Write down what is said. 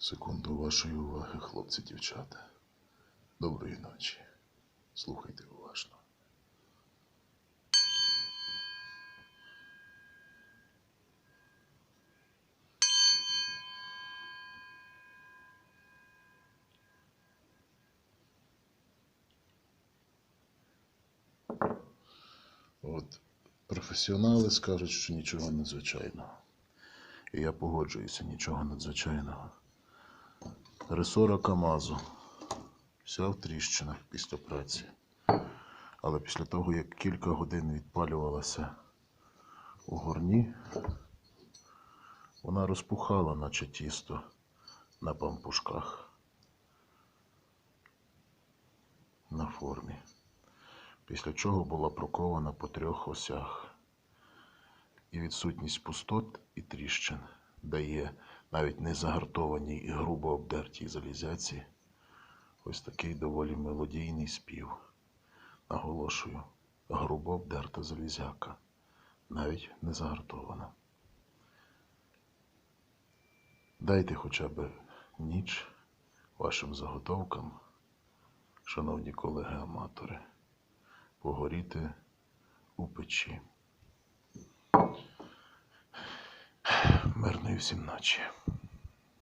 Секунду вашої уваги, хлопці, дівчата. Доброї ночі. Слухайте уважно. От професіонали скажуть, що нічого надзвичайного. І я погоджуюся, нічого надзвичайного. Ресора Камазу. Вся в тріщинах після праці. Але після того, як кілька годин відпалювалася у горні, вона розпухала, наче тісто на пампушках на формі. Після чого була прокована по трьох осях. І відсутність пустот і тріщин дає навіть не загартованій і грубо обдертій залізяці ось такий доволі мелодійний спів. Наголошую, грубо обдерта залізяка, навіть не загартована. Дайте хоча б ніч вашим заготовкам, шановні колеги-аматори, погоріти у печі. Всім ночі.